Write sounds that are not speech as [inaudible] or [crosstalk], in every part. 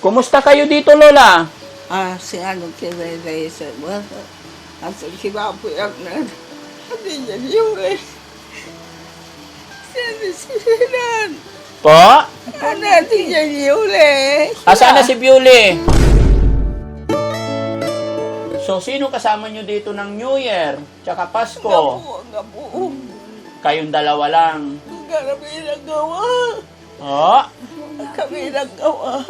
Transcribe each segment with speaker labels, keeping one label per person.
Speaker 1: Kumusta kayo dito, Lola?
Speaker 2: Ah, si ano kinairay sa mga. At sa kibapuyak na. Hindi niya yung eh. Sinisinan.
Speaker 1: Po?
Speaker 2: Ano natin niya yung eh.
Speaker 1: Asa na si Bewley? So, sino kasama nyo dito ng New Year? Tsaka Pasko?
Speaker 2: Gabuo, gabuo.
Speaker 1: Kayong dalawa lang.
Speaker 2: Kami nagawa.
Speaker 1: Oh,
Speaker 2: Kami nagawa.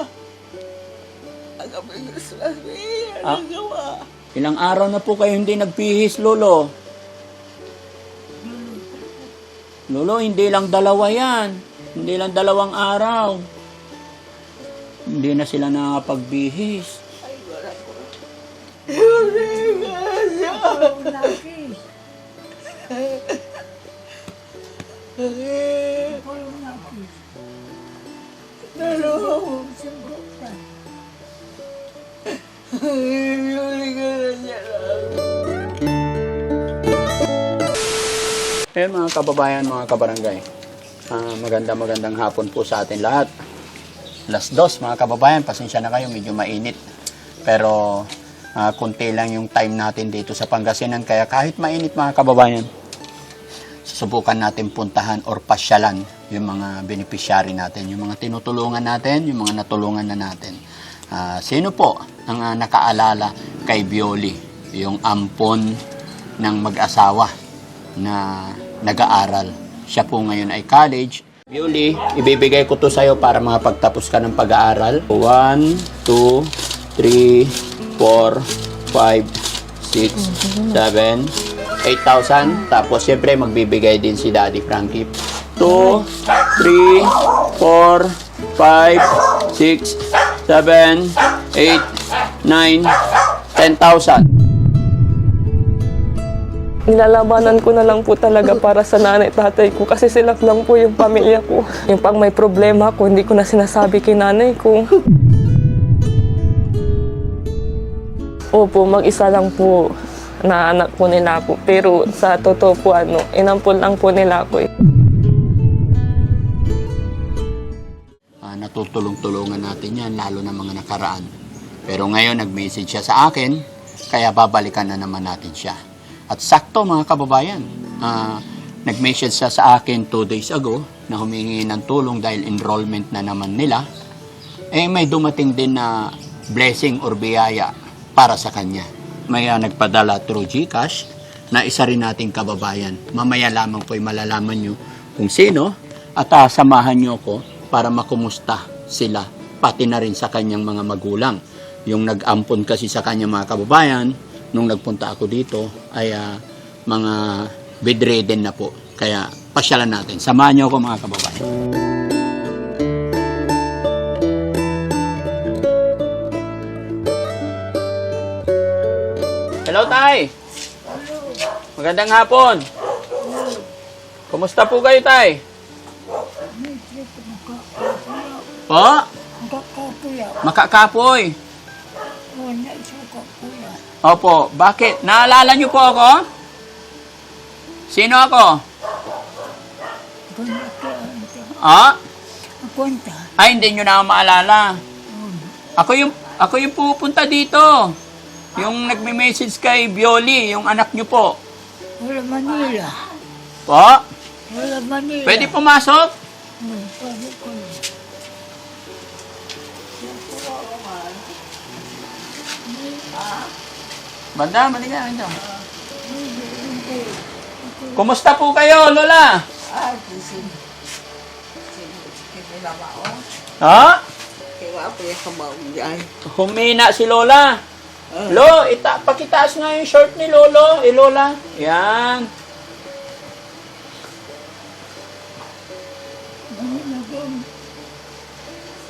Speaker 2: Gusto namin.
Speaker 1: Ah.
Speaker 2: Nagawa.
Speaker 1: ilang araw na po kayo hindi nagpihis, Lolo? Lolo, hindi lang dalawa yan. Hindi lang dalawang araw. Hindi na sila nakapagbihis.
Speaker 2: Ay, wala ko. Hindi nga siya. Dalawa. [laughs]
Speaker 1: Ayun mga kababayan, mga kabarangay. Ah, maganda magandang hapon po sa atin lahat. Last dos mga kababayan, pasensya na kayo, medyo mainit. Pero ah, kunti lang yung time natin dito sa Pangasinan. Kaya kahit mainit mga kababayan, susubukan natin puntahan or pasyalan yung mga beneficiary natin, yung mga tinutulungan natin, yung mga natulungan na natin. Ah, sino po ang ah, nakaalala kay Bioli, yung ampon ng mag-asawa na nag-aaral. Siya po ngayon ay college. Bioli, ibibigay ko to sa'yo para makapagtapos ka ng pag-aaral. 1, 2, 3, 4, 5, 6, 7, 8,000. Tapos, siyempre, magbibigay din si Daddy Frankie. 2, 3, 4, 5, 6, 7, 8, 9, 10,000.
Speaker 3: Nilalabanan ko na lang po talaga para sa nanay at tatay ko kasi sila lang po yung pamilya ko. Yung pag may problema ko, hindi ko na sinasabi kay nanay ko. Opo, mag-isa lang po na anak po nila ako. Pero sa totoo po, ano, inampun lang po nila ako. eh.
Speaker 1: Ah, natutulong-tulungan natin yan, lalo na mga nakaraan. Pero ngayon, nag-message siya sa akin, kaya babalikan na naman natin siya. At sakto mga kababayan, ah, nag-message siya sa akin two days ago na humingi ng tulong dahil enrollment na naman nila. Eh, may dumating din na blessing or biyaya para sa kanya. May ah, nagpadala through GCash na isa rin nating kababayan. Mamaya lamang po'y malalaman nyo kung sino at ah, samahan nyo ko para makumusta sila pati na rin sa kanyang mga magulang. Yung nag-ampon kasi sa kanyang mga kababayan, nung nagpunta ako dito, ay ah, mga bedridden na po. Kaya pasyalan natin. Samahan nyo ako mga kababayan. Hello, Tay! Magandang hapon! Kumusta po kayo, Tay? Po? Makakapoy. Opo, bakit? Naalala niyo po ako? Sino ako? Ah?
Speaker 2: Kwenta.
Speaker 1: Ay, hindi niyo na ako maalala. Ako yung, ako yung pupunta dito. Yung nagme-message kay Bioli, yung anak niyo po.
Speaker 2: Wala Manila.
Speaker 1: Po?
Speaker 2: Wala Manila.
Speaker 1: Pwede pumasok?
Speaker 2: Hmm, pwede ko
Speaker 1: Banda, maliga. Ito. Kumusta po kayo, Lola?
Speaker 2: Ah, kisin. Kinilama ko.
Speaker 1: Ha?
Speaker 2: Kaya pa yung kabaong dyan.
Speaker 1: Humina si Lola.
Speaker 2: Ah.
Speaker 1: Lo, ita pakitaas nga yung short ni Lolo. Eh, Lola. Yan.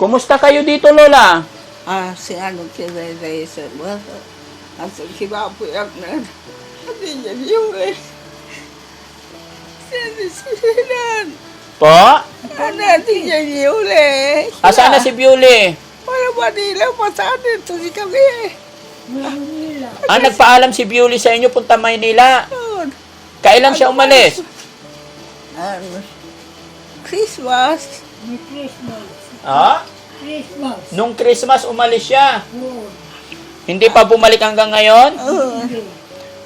Speaker 1: Kumusta kayo dito, Lola?
Speaker 2: Ah, si ano kinairay sa mga. At sa kibapuyak na. Hindi niya yung eh. Sinisinan.
Speaker 1: Po?
Speaker 2: Ano natin niya yung eh.
Speaker 1: Asa na si Bewley?
Speaker 2: Wala Manila. Pasaan dito si kami eh.
Speaker 1: Ah, nagpaalam si Bewley sa inyo, punta Maynila. Kailan siya umalis?
Speaker 2: Ano? Christmas.
Speaker 1: Ha?
Speaker 4: Christmas.
Speaker 1: Nung Christmas, umalis siya.
Speaker 4: Oo.
Speaker 1: Hindi pa bumalik hanggang ngayon?
Speaker 2: Oo.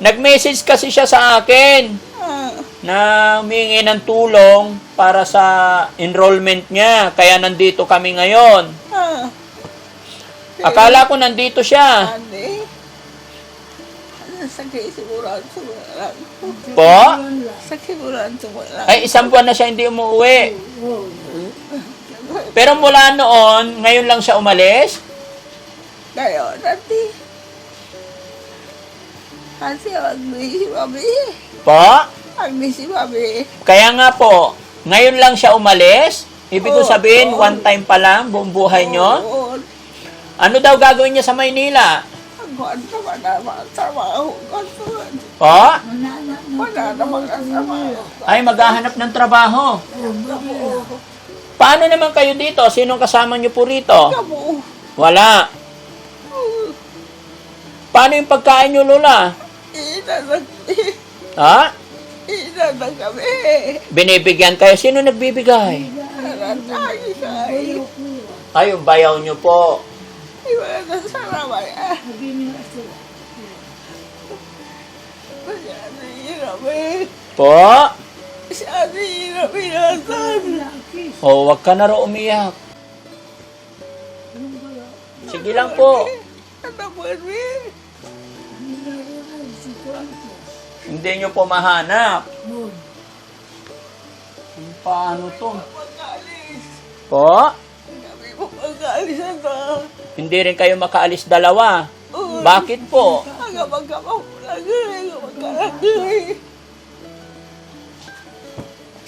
Speaker 1: Nag-message kasi siya sa akin na humingi ng tulong para sa enrollment niya. Kaya nandito kami ngayon. Akala ko nandito siya. Po? Ay, isang buwan na siya hindi umuwi. Pero mula noon, ngayon lang siya umalis?
Speaker 2: Ngayon, ate. Kasi mag-miss si Mami.
Speaker 1: Po?
Speaker 2: Mag-miss si Mami.
Speaker 1: Kaya nga po, ngayon lang siya umalis? Ibig ko sabihin, one time pa lang, buong buhay nyo?
Speaker 2: Oo.
Speaker 1: Ano daw gagawin niya sa Maynila?
Speaker 2: Ang kwento ka naman. Trabaho ka doon.
Speaker 1: Po?
Speaker 2: Wala naman ang trabaho.
Speaker 1: Ay, maghahanap ng trabaho. Paano naman kayo dito? Sinong kasama niyo po rito?
Speaker 2: Kamu.
Speaker 1: Wala. Paano yung pagkain niyo, Lola?
Speaker 2: Ina na,
Speaker 1: Ha?
Speaker 2: ina na kami.
Speaker 1: Binibigyan kayo? Sino nagbibigay? Ay, yung bayaw niyo po.
Speaker 2: Ah.
Speaker 1: Po?
Speaker 2: Masyado hirap inatan.
Speaker 4: Lakis.
Speaker 1: O, wag ka na ro umiyak. Sige lang po.
Speaker 2: Ano po
Speaker 1: Hindi niyo po mahanap. Paano to? Po?
Speaker 2: Pag-alis na to.
Speaker 1: Hindi rin kayo makaalis dalawa. Bakit po?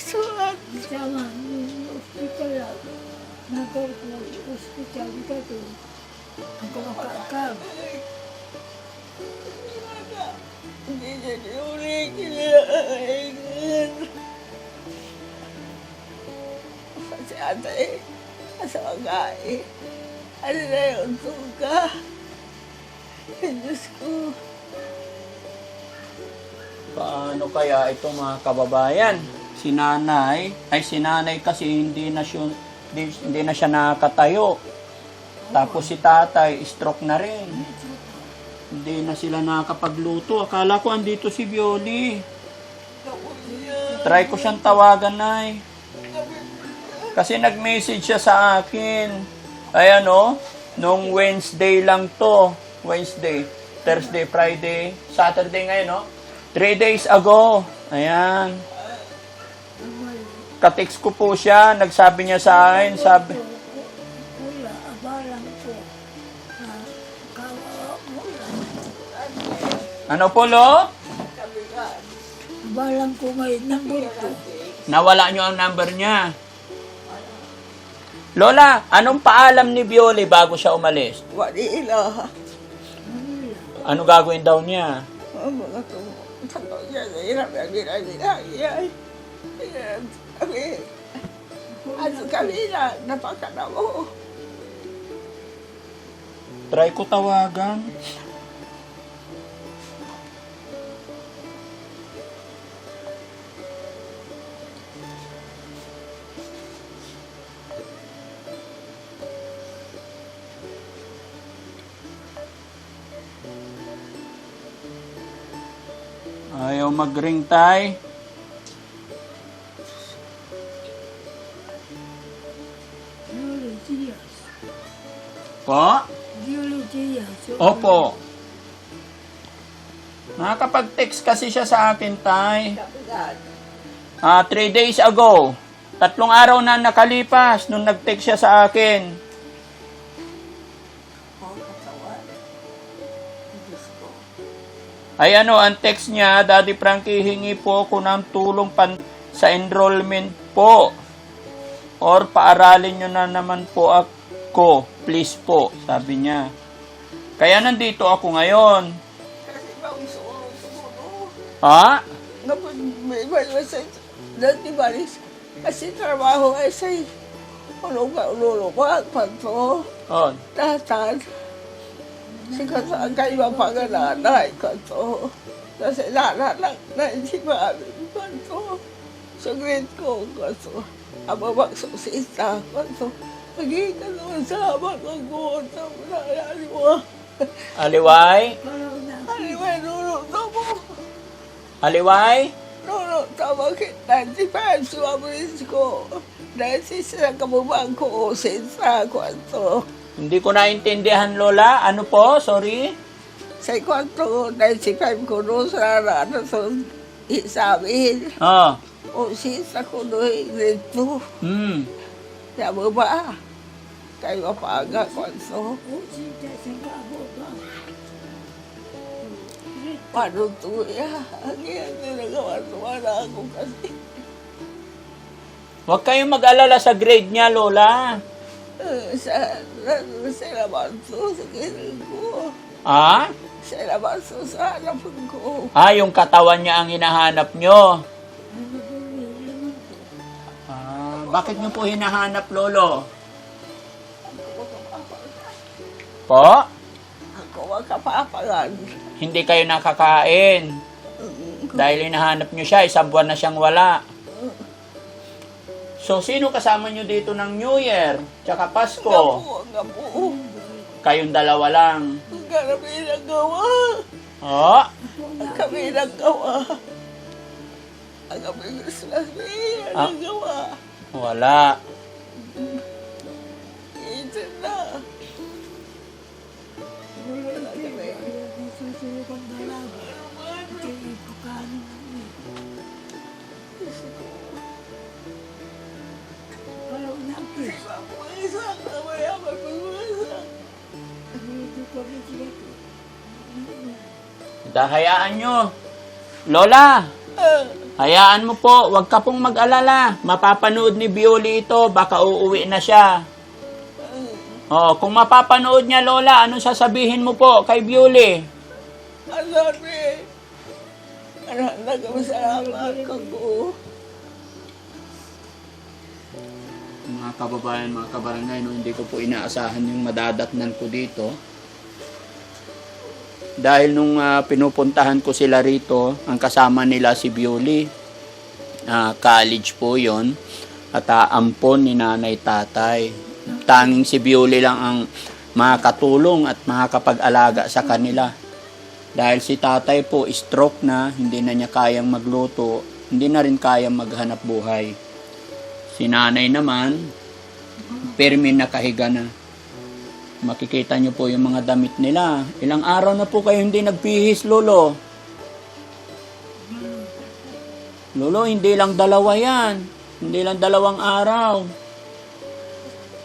Speaker 2: Sulat.
Speaker 4: Sama hospital ako. Nagay ko hospital dito. Ang kumakakab.
Speaker 2: Hindi niya niulit. Kinailangan. Kasi ate, sa magay. Ano na yung? Ay, Diyos.
Speaker 1: Paano kaya ito mga kababayan? Si nanay, ay si nanay kasi hindi na siya, hindi, hindi na siya nakatayo. Tapos si tatay, stroke na rin. Hindi na sila nakakapagluto. Akala ko andito si Violi. Try ko siyang tawagan, nay. Kasi nag-message siya sa akin. Ay ano, nung Wednesday lang to. Wednesday, Thursday, Friday, Saturday ngayon, no? Three days ago. Ayan. Katix ko po siya. Nagsabi niya sa akin, sabi, ano po, lo?
Speaker 4: Abalang ko ngayon ng bulto.
Speaker 1: Nawala niyo ang number niya. Lola, anong paalam ni Violi bago siya umalis?
Speaker 2: Manila.
Speaker 1: Ano gagawin daw niya?
Speaker 2: Ano kami na napakana mo.
Speaker 1: Try ko tawagan. Ayaw mag-ring
Speaker 4: Diaz.
Speaker 1: Po? Opo. Nakakapag-text kasi siya sa akin, tay. Ah, three days ago. Tatlong araw na nakalipas nung nag-text siya sa akin. Ay ano, ang text niya, Daddy Frankie, hingi po ako ng tulong pan sa enrollment po. Or paaralin nyo na naman po ako. Please po, sabi niya. Kaya nandito ako ngayon.
Speaker 2: Kasi bang sumuro-sumuro.
Speaker 1: Ha?
Speaker 2: Kapag may sa dati baris. Kasi trabaho ay sa ulo ka, ulo ka, panto,
Speaker 1: Oh,
Speaker 2: tatan. Sa ang kaiba pa nga nanay, kanto. Kasi nananak na si mami, kanto. Sa grade ko, kanto. Ang babak susita, kanto. Magiging naman sa habang ang kuwan sa mga aliwa.
Speaker 1: Aliway?
Speaker 4: Kalau nak
Speaker 2: Aliwa, nuno mo.
Speaker 1: Aliway?
Speaker 2: Nuno, bakit 95 sumabris ko. Dahil sisa kabubang ko, sinsa kwanto.
Speaker 1: Hindi ko naintindihan, Lola. Ano po? Sorry?
Speaker 2: Sa kwanto, 95 ko no sa rana sa isabihin.
Speaker 1: Oh.
Speaker 2: O sisa ko doon, rito.
Speaker 1: Hmm.
Speaker 2: Sa baba. Kayo paga
Speaker 4: boga.
Speaker 2: Paano to ya? Ang yan nagawa wala ako kasi.
Speaker 1: Huwag kayong mag-alala sa grade niya, Lola.
Speaker 2: Sa, sa, sa labanso, sa ko.
Speaker 1: Ah?
Speaker 2: Sa labanso, sa harapan ko.
Speaker 1: Ah, yung katawan niya ang hinahanap nyo. Ah, bakit nyo po hinahanap, Lolo? Po?
Speaker 2: Ako ang kapapangan.
Speaker 1: Hindi kayo nakakain. Dahil hinahanap nyo siya, isang buwan na siyang wala. So, sino kasama nyo dito ng New Year? Tsaka Pasko?
Speaker 2: Gapo, gapo.
Speaker 1: Kayong dalawa lang.
Speaker 2: Ang kami nagawa.
Speaker 1: Oh,
Speaker 2: Ang kami nagawa. Ang kami gusto
Speaker 1: Ah.
Speaker 2: nagawa.
Speaker 1: wala. Dahayaan nyo. Lola, hayaan mo po. Huwag ka pong mag-alala. Mapapanood ni Bioli ito. Baka uuwi na siya. Oh, kung mapapanood niya, Lola, anong sasabihin mo po kay Bioli?
Speaker 2: Sabi. Ano, nagmasalamat ko.
Speaker 1: Mga kababayan, mga kabarangay, no, hindi ko po inaasahan yung madadatnan ko dito. Dahil nung ah, pinupuntahan ko sila rito, ang kasama nila si Bioli. Ah, college po yon At ah, ampon ni nanay tatay. Tanging si Bioli lang ang makakatulong at makakapag-alaga sa kanila. Dahil si tatay po stroke na, hindi na niya kayang magluto, hindi na rin kayang maghanap buhay. Si nanay naman, permin na kahiga na. Makikita niyo po yung mga damit nila. Ilang araw na po kayo hindi nagpihis, Lolo. Lolo, hindi lang dalawa yan. Hindi lang dalawang araw.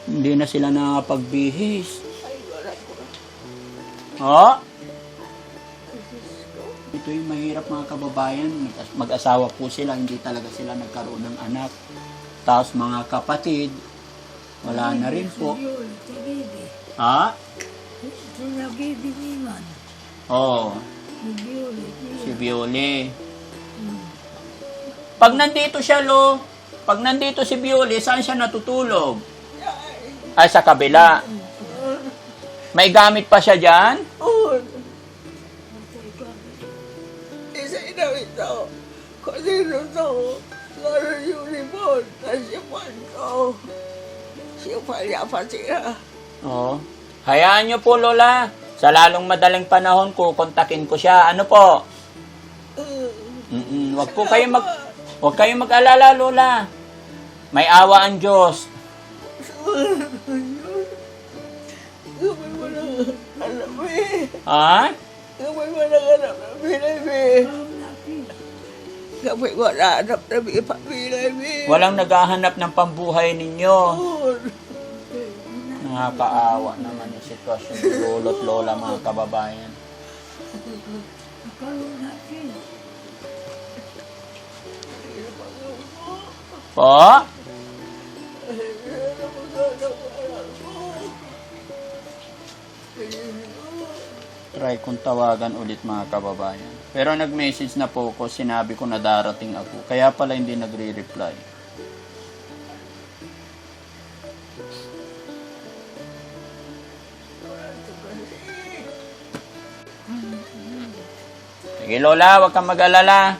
Speaker 1: Hindi na sila nakapagbihis. Oh? Ito yung mahirap mga kababayan. Mag- Mag-asawa po sila, hindi talaga sila nagkaroon ng anak. Tapos mga kapatid, wala na rin po. Ha?
Speaker 4: Tu nak bibi iman.
Speaker 1: Oo,
Speaker 4: Yul,
Speaker 1: si Bioli. Pag nandito siya, Lo, pag nandito si Bioli, saan siya natutulog? Ay, sa kabila. May gamit pa siya dyan?
Speaker 2: Oo. Isa ina ito. Kung sino to, laro uniform na sipan ko. Sipan niya pa siya.
Speaker 1: Oo. Hayaan niyo po, Lola. Sa lalong madaling panahon, kukontakin ko siya. Ano po? Mm-mm. Wag po kayo mag... Wag kayong mag-alala, Lola. May awa ang Diyos. Ha? Walang naghahanap ng pambuhay ninyo.
Speaker 2: Oo.
Speaker 1: Nakakaawa naman yung sitwasyon ng lolo at lola mga kababayan. Po? Try kong tawagan ulit mga kababayan. Pero nag-message na po ko, sinabi ko na darating ako. Kaya pala hindi nagre-reply. Sige Lola, huwag kang mag-alala.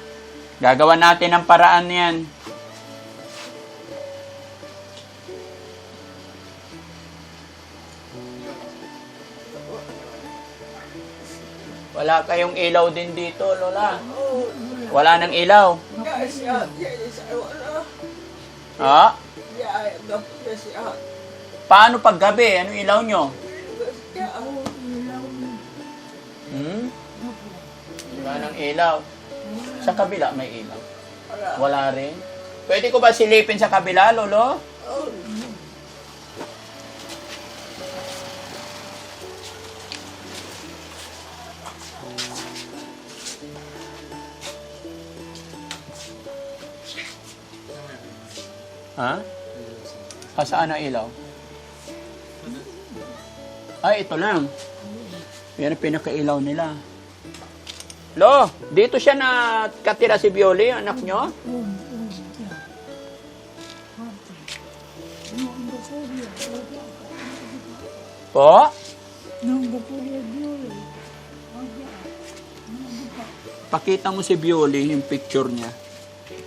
Speaker 1: Gagawa natin ang paraan yan. Wala kayong ilaw din dito, Lola. Wala nang ilaw.
Speaker 2: Ah?
Speaker 1: Paano pag gabi? Anong ilaw nyo? Wala nang ilaw. Sa kabila may ilaw.
Speaker 2: wala.
Speaker 1: Wala rin. Pwede ko ba silipin sa kabila, Lolo?
Speaker 2: Oh,
Speaker 1: Ha? Ah, saan ang ilaw? Ay, ito lang. Yan ang pinakailaw nila. Lo, dito siya na katira si Bioli, anak nyo? Po? Pakita mo si Bioli yung picture niya.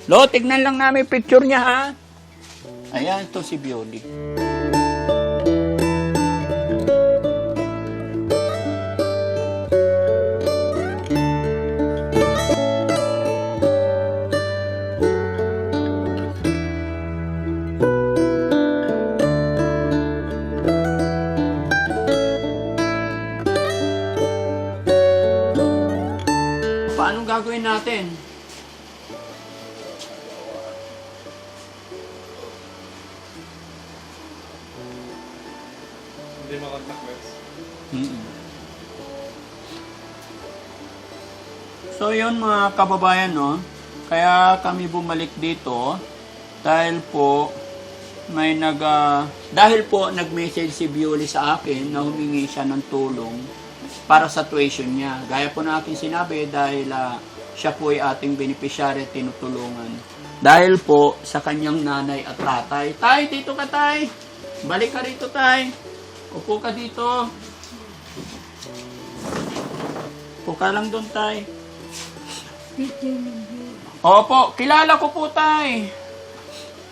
Speaker 1: Lo, tignan lang namin picture niya, ha? Ayan, ito si Bioli. Yun mga kababayan no, kaya kami bumalik dito dahil po may nag ah, dahil po nag-message si Bioli sa akin na humingi siya ng tulong para sa tuition niya. Gaya po na aking sinabi dahil ah, siya po ay ating beneficiary tinutulungan. Dahil po sa kanyang nanay at tatay. Tay, dito ka tay. Balik ka rito tay. Upo ka dito. Upo ka lang doon tay. Opo, kilala ko po tay.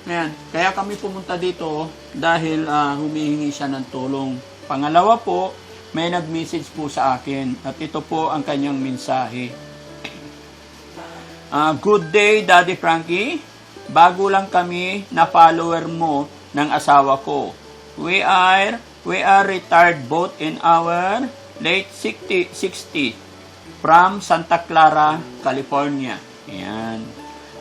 Speaker 1: Ayan, kaya kami pumunta dito dahil ah, humihingi siya ng tulong. Pangalawa po, may nag-message po sa akin at ito po ang kanyang mensahe. Ah, good day, Daddy Frankie. Bago lang kami na follower mo ng asawa ko. We are we are retired both in our late 60 60 from Santa Clara, California. Ayan.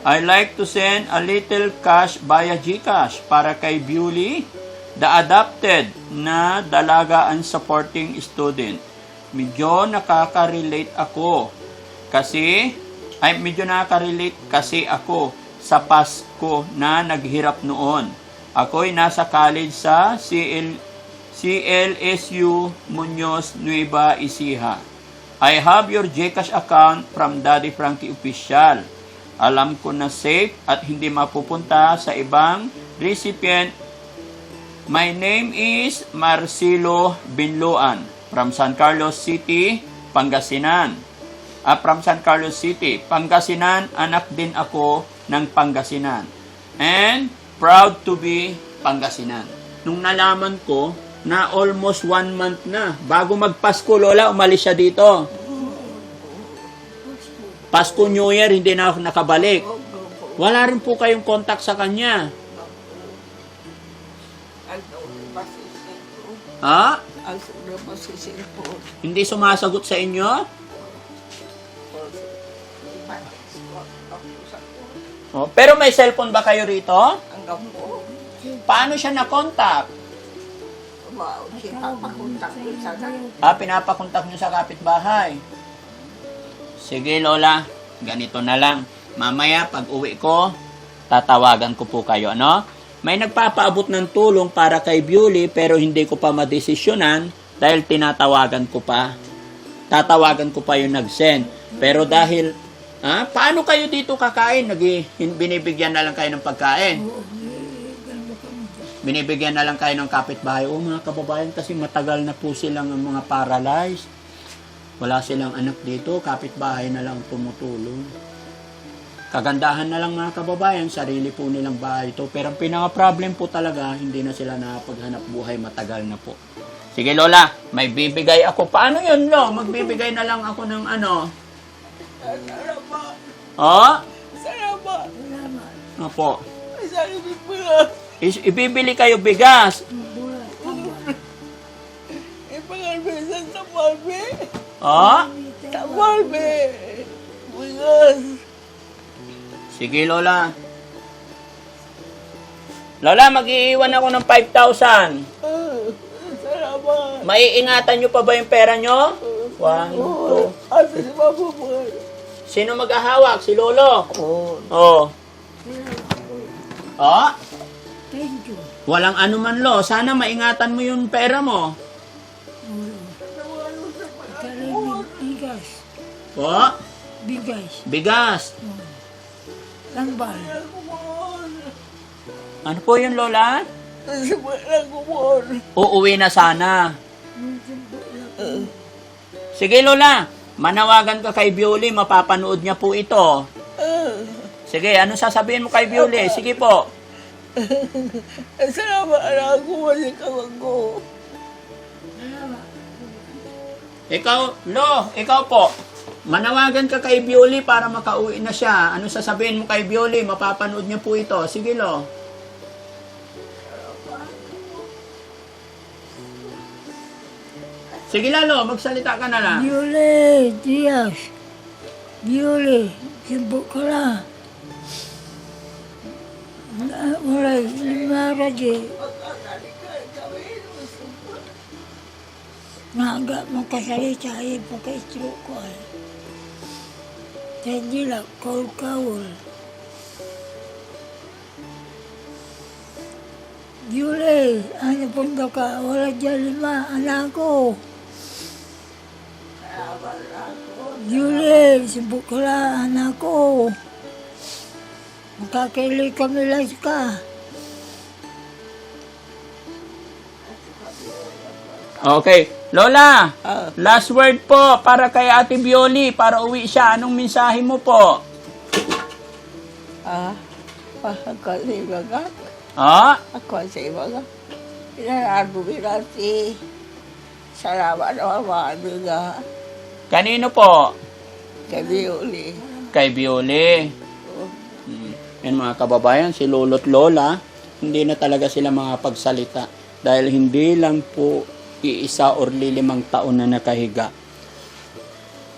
Speaker 1: I like to send a little cash via GCash para kay Bewley, the adopted na dalaga and supporting student. Medyo nakaka-relate ako kasi ay medyo nakaka-relate kasi ako sa Pasko na naghirap noon. Ako'y nasa college sa CL, CLSU Muñoz Nueva Ecija. I have your Gcash account from Daddy Frankie Official. Alam ko na safe at hindi mapupunta sa ibang recipient. My name is Marcelo Binloan from San Carlos City, Pangasinan. Ah, from San Carlos City, Pangasinan. Anak din ako ng Pangasinan. And proud to be Pangasinan. Nung nalaman ko na almost one month na, bago magpasko, Lola, umalis siya dito. Pasko New Year, hindi na ako nakabalik. Wala rin po kayong contact sa kanya. Ha? Hindi sumasagot sa inyo? Oh, pero may cellphone ba kayo rito? Paano siya na-contact?
Speaker 2: Wow, papakuntak ko sa
Speaker 1: Ah, pinapakontak niyo sa kapitbahay. Sige, Lola. Ganito na lang. Mamaya, pag uwi ko, tatawagan ko po kayo, ano? May nagpapaabot ng tulong para kay Bewley pero hindi ko pa madesisyonan dahil tinatawagan ko pa. Tatawagan ko pa yung nag-send. Pero dahil, ah, paano kayo dito kakain? Hin- binibigyan na lang kayo ng pagkain. Binibigyan na lang kayo ng kapitbahay. O mga kababayan kasi matagal na po silang ang mga paralyzed. Wala silang anak dito, kapitbahay na lang tumutulong. Kagandahan na lang mga kababayan, sarili po nilang bahay ito. Pero ang pinaka-problem po talaga, hindi na sila nakapaghanap buhay matagal na po. Sige, Lola, may bibigay ako. Paano yun, Lo? Magbibigay na lang ako ng ano?
Speaker 2: Salamat.
Speaker 1: Oh?
Speaker 2: Salamat.
Speaker 4: Salamat.
Speaker 1: Opo.
Speaker 2: Salamat po lang.
Speaker 1: Is- ibibili kayo bigas.
Speaker 4: Tambal.
Speaker 2: Ipangalbesan sa palme.
Speaker 1: Oh?
Speaker 2: Sa palme. Bigas.
Speaker 1: Sige, Lola. Lola, mag-iiwan ako ng 5,000.
Speaker 2: Ah, Salamat.
Speaker 1: Maiingatan nyo pa ba yung pera nyo? One, two.
Speaker 2: Oh, asa si po?
Speaker 1: Sino mag-ahawak? Si Lolo.
Speaker 2: Oh,
Speaker 1: Oh. Oh?
Speaker 4: Thank you.
Speaker 1: Walang anuman, Lo. Sana maingatan mo yung pera mo.
Speaker 4: Karinig. Bigas.
Speaker 1: Oh?
Speaker 4: Bigas.
Speaker 1: Bigas.
Speaker 4: Tambal.
Speaker 1: Ano po yun, Lola?
Speaker 2: Po.
Speaker 1: Uuwi na sana. Sige, Lola. Manawagan ka kay Bioli. Mapapanood niya po ito. Sige, ano sasabihin mo kay Bioli? Sige po.
Speaker 2: Salamat na ako sa kawag ko.
Speaker 1: Ikaw, Lo, ikaw po. Manawagan ka kay Bioli para makauwi na siya. Ano sasabihin mo kay Bioli? Mapapanood niya po ito. Sige, Lo. Sige, Lalo. Magsalita ka na lang.
Speaker 4: Biole. Diaz. Biole. Sibuk ka lang. Raja. Naga makasalita ay pakai stroke ko ay. Jadi lah kaul-kaul. Yule, ano punta ka? Wala dyan lima, anak ko. Yule, sibuk ka lang. Makakaili kami lang ka.
Speaker 1: Okay. Lola,
Speaker 2: Ah,
Speaker 1: last word po para kay Ate Bioli para uwi siya. Anong mensahe mo po?
Speaker 2: ah, ako sa ibaga.
Speaker 1: Ah?
Speaker 2: Ako sa ibaga. Inarado binati. Salamat na mga.
Speaker 1: Kanino po?
Speaker 2: Kami uli.
Speaker 1: Kay Bioli. Yan mga kababayan, si Lolo't Lola, hindi na talaga sila makapagsalita dahil hindi lang po iisa or lilimang taon na nakahiga.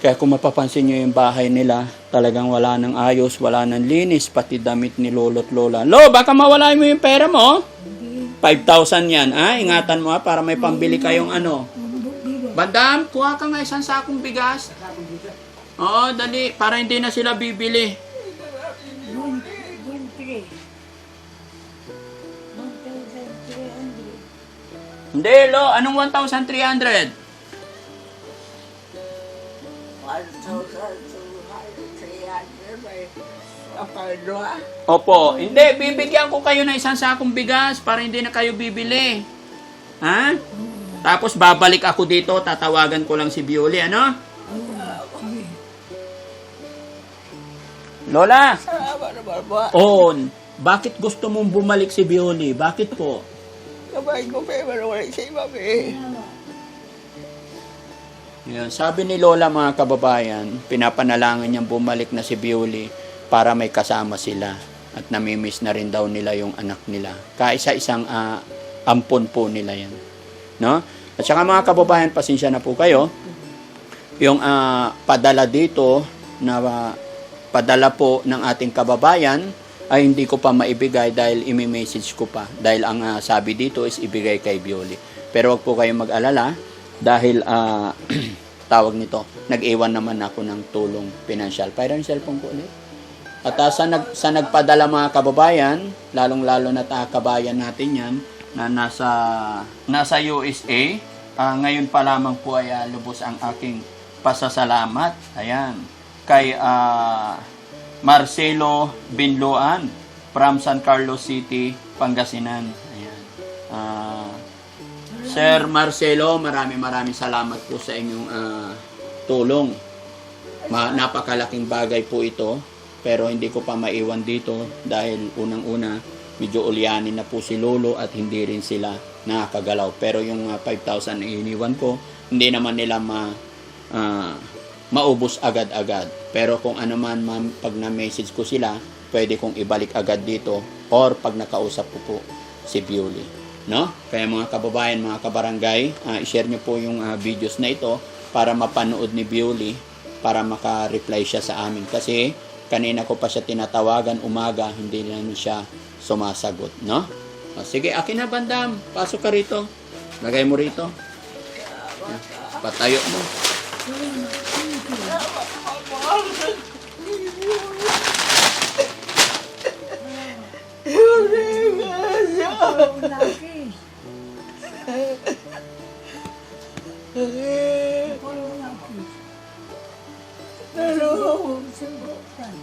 Speaker 1: Kaya kung mapapansin nyo yung bahay nila, talagang wala nang ayos, wala nang linis, pati damit ni Lolo't Lola. Lo, baka mawala mo yung pera mo? 5,000 yan, ah? Ingatan mo ha, para may pambili kayong ano. Bandam, kuha ka nga isang sakong bigas. Oo, dali, para hindi na sila bibili. Hindi, lo, anong 1,300?
Speaker 2: Kapalwa.
Speaker 1: Opo, hindi, bibigyan ko kayo ng isang sakong bigas para hindi na kayo bibili. Ha? Tapos babalik ako dito, tatawagan ko lang si Bioli, ano? Lola, on, bakit gusto mong bumalik si Bioli? Bakit po?
Speaker 2: Kabay ko pa yung wala sa iba eh.
Speaker 1: Yan, sabi ni Lola mga kababayan, pinapanalangan niyang bumalik na si Bioli para may kasama sila at namimiss na rin daw nila yung anak nila. Kaisa-isang ah, ampon po nila yan. No? At saka mga kababayan, pasensya na po kayo. Yung ah, padala dito na ah, padala po ng ating kababayan ay hindi ko pa maibigay dahil imi-message ko pa. Dahil ang ah, sabi dito is ibigay kay Bioli. Pero wag po kayong mag-alala dahil ah, [clears throat] tawag nito, nag-iwan naman ako ng tulong pinansyal. Para yung cellphone ko ulit. At ah, sa, nag, sa nagpadala mga kababayan, lalong-lalo na ta kabayan natin yan, na nasa, nasa USA, ah, ngayon pa lamang po ay ah, lubos ang aking pasasalamat. Ayan. Kay ah, Marcelo Binloan from San Carlos City, Pangasinan. Ayan. Ah, Sir Marcelo, marami maraming salamat po sa inyong ah, tulong. Ma, napakalaking bagay po ito, pero hindi ko pa maiwan dito dahil unang-una, medyo ulyanin na po si Lolo at hindi rin sila nakakagalaw. Pero yung ah, 5,000 na iniwan ko, hindi naman nila ma, ah, maubos agad-agad. Pero kung ano man, ma'am, pag na-message ko sila, pwede kong ibalik agad dito or pag nakausap ko po si Bewley. No? Kaya mga kababayan, mga kabarangay, ah, i-share nyo po yung ah, videos na ito para mapanood ni Bewley para maka-reply siya sa amin. Kasi kanina ko pa siya tinatawagan umaga, hindi na siya sumasagot. No? O, sige, akin na bandam. Pasok ka rito. Lagay mo rito. Patayo mo.
Speaker 4: Laki. Walang laki.
Speaker 2: Pero,
Speaker 4: Subukan.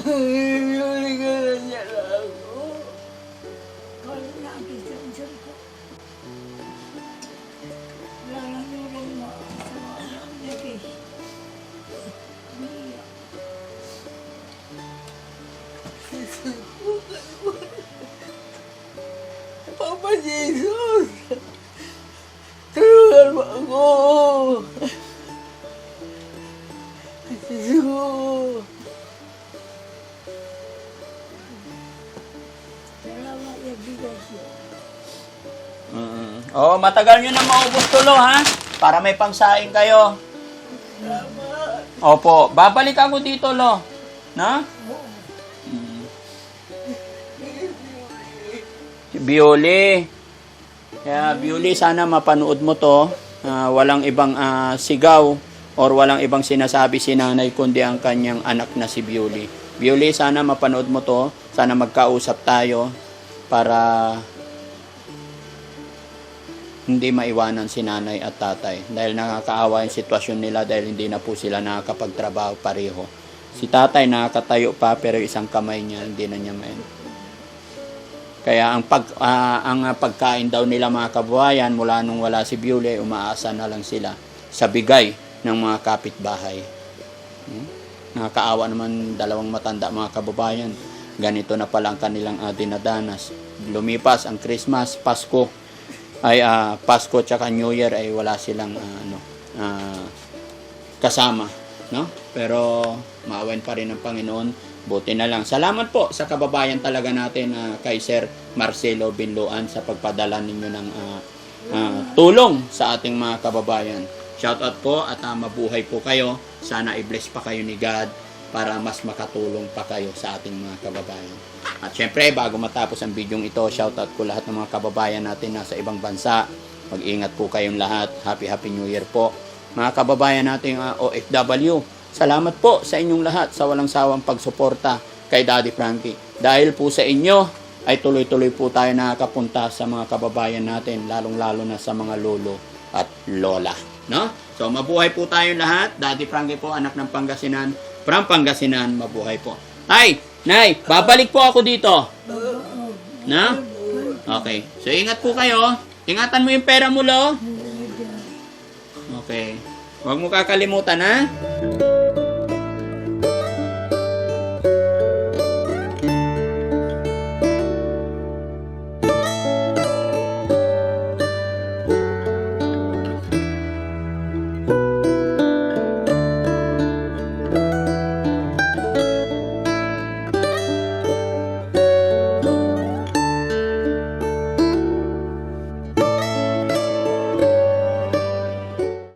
Speaker 2: Yuli ka na niya lang Papa Jesus! Tulungan mo ako! Jesus!
Speaker 4: Salamat ya bigas yun.
Speaker 1: Mm. Oh, matagal nyo na maubos tulo, ha? Para may pangsaing kayo. Opo, babalik ako dito, lo. Na? Mm. Bioli. Kaya, Bioli, sana mapanood mo to. Ah, walang ibang ah, sigaw or walang ibang sinasabi si nanay kundi ang kanyang anak na si Bioli. Bioli, sana mapanood mo to. Sana magkausap tayo para hindi maiwanan si nanay at tatay dahil nakakaawa yung sitwasyon nila dahil hindi na po sila nakakapagtrabaho pareho. Si tatay nakakatayo pa pero isang kamay niya hindi na niya main. Kaya ang pag ah, ang pagkain daw nila mga kabuhayan mula nung wala si Biole, umaasa na lang sila sa bigay ng mga kapitbahay. Hmm? Nakakaawa naman dalawang matanda mga kababayan. Ganito na pala ang kanilang uh, dinadanas. Lumipas ang Christmas, Pasko, ay ah, Pasko tsaka New Year ay wala silang ah, ano ah, kasama no pero maawan pa rin ng Panginoon buti na lang salamat po sa kababayan talaga natin ah, kay Sir Marcelo Binloan sa pagpadala ninyo ng ah, ah, tulong sa ating mga kababayan shout out po at ah, mabuhay po kayo sana i-bless pa kayo ni God para mas makatulong pa kayo sa ating mga kababayan at syempre, bago matapos ang video ito, shoutout ko lahat ng mga kababayan natin nasa ibang bansa. Mag-ingat po kayong lahat. Happy Happy New Year po. Mga kababayan nating uh, OFW, salamat po sa inyong lahat sa walang sawang pagsuporta kay Daddy Frankie. Dahil po sa inyo, ay tuloy-tuloy po tayo nakakapunta sa mga kababayan natin, lalong-lalo na sa mga lolo at lola. No? So, mabuhay po tayong lahat. Daddy Frankie po, anak ng Pangasinan. From Pangasinan, mabuhay po. Tay, Nay, babalik po ako dito. Na? Okay. So, ingat po kayo. Ingatan mo yung pera mo, lo. Okay. Huwag mo kakalimutan, ha?